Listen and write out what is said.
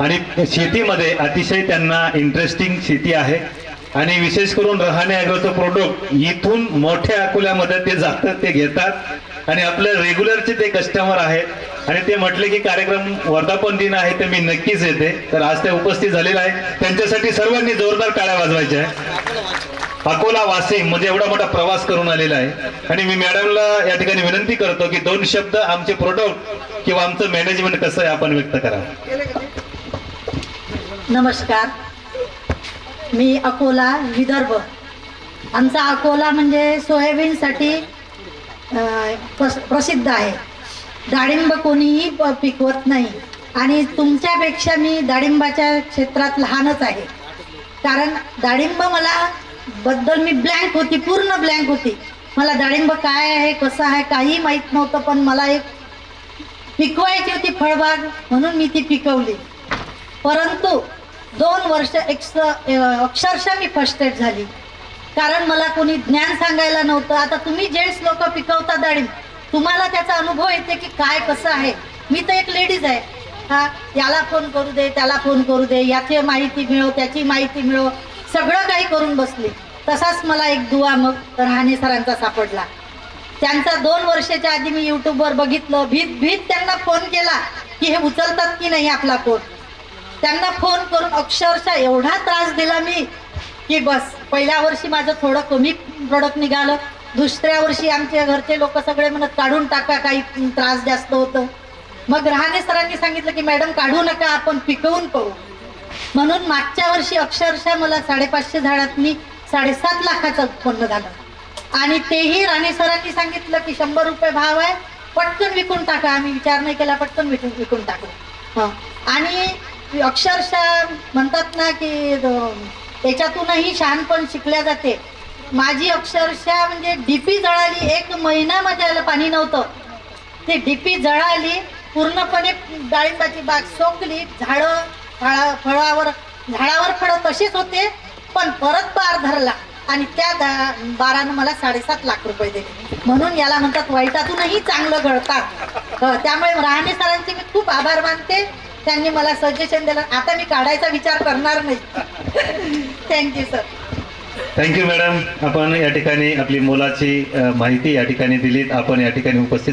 आणि शेतीमध्ये अतिशय त्यांना इंटरेस्टिंग शेती आहे. आणि विशेष करून रहाणे ॲग्रोचं प्रोडक्ट इथून मोठ्या अकोल्यामध्ये ते जातात ते घेतात. आणि आपले रेग्युलरचे ते कस्टमर आहेत. आणि ते म्हटले की कार्यक्रम वर्धापन दिन आहे तर मी नक्कीच येते. तर आज ते उपस्थित झालेले आहे त्यांच्यासाठी सर्वांनी जोरदार टाळ्या वाजवायच्या आहे अकोला वासिम म्हणजे एवढा मोठा प्रवास करून आलेला आहे. आणि मी मॅडमला या ठिकाणी विनंती करतो की दोन शब्द आमचे प्रोडक्ट किंवा आमचं मॅनेजमेंट कसं आहे आपण व्यक्त करा नमस्कार. मी अकोला विदर्भ. आमचा अकोला म्हणजे सोयाबीनसाठी प्रस- प्रसिद्ध आहे. डाळिंब कोणीही प- पिकवत नाही. आणि तुमच्यापेक्षा मी डाळिंबाच्या क्षेत्रात लहानच आहे. कारण डाळिंब मला बद्दल मी ब्लँक होती पूर्ण ब्लँक होती. मला डाळिंब काय आहे कसं आहे काही माहीत नव्हतं पण मला एक पिकवायची होती फळबाग म्हणून मी ती पिकवली. परंतु दोन वर्ष एक्स अक्षरशः मी फर्स्टेड झाली. कारण मला कोणी ज्ञान सांगायला नव्हतं. आता तुम्ही जेंट्स लोक पिकवता डाळिंब तुम्हाला त्याचा अनुभव येते की काय कसं आहे. मी तर एक लेडीज आहे. हा याला फोन करू दे त्याला फोन करू दे याची माहिती मिळव त्याची माहिती मिळव सगळं काही करून बसले. तसाच मला एक दुवा मग रहाणे सरांचा सापडला. त्यांचा दोन वर्षाच्या आधी मी युट्यूबवर बघितलं. भीत भीत त्यांना फोन केला की हे उचलतात की नाही आपला फोन त्यांना फोन करून अक्षरशः एवढा त्रास दिला मी की बस पहिल्या वर्षी माझं थोडं कमी प्रोडक्ट निघालं. दुसऱ्या वर्षी आमच्या घरचे लोक सगळे म्हणत काढून टाका काही त्रास जास्त होतं. मग रहाणे सरांनी सांगितलं की मॅडम काढू नका आपण पिकवून पाहू. म्हणून मागच्या वर्षी अक्षरशः मला साडेपाचशे झाडात मी साडेसात लाखाचं उत्पन्न झालं. आणि तेही राणे सरांनी सांगितलं की शंभर रुपये भाव आहे पटकन विकून टाका. आम्ही विचार नाही केला पटकन विकून विकून टाकलं हं. आणि अक्षरशः म्हणतात ना की द- त्याच्यातूनही शहाणपण शिकल्या जाते. माझी अक्षरशः म्हणजे डीपी जळाली. एक महिना माझ्याला पाणी नव्हतं. ते डीपी जळाली पूर्णपणे डाळिंबाची बाग सोकली. झाडं फळा फळावर झाडावर फळं तशीच होते पण परत बार धरला. आणि त्या दा- बारानं मला साडेसात लाख रुपये दिले. म्हणून याला म्हणतात वाईटातूनही चांगलं घडतात त्यामुळे राहणे सरांचे मी खूप आभार मानते. त्यांनी मला सजेशन दिलं. आता मी काढायचा विचार करणार नाही. थँक्यू सर थँक्यू मॅडम आपण या ठिकाणी आपली मोलाची माहिती या ठिकाणी दिलीत. आपण या ठिकाणी उपस्थित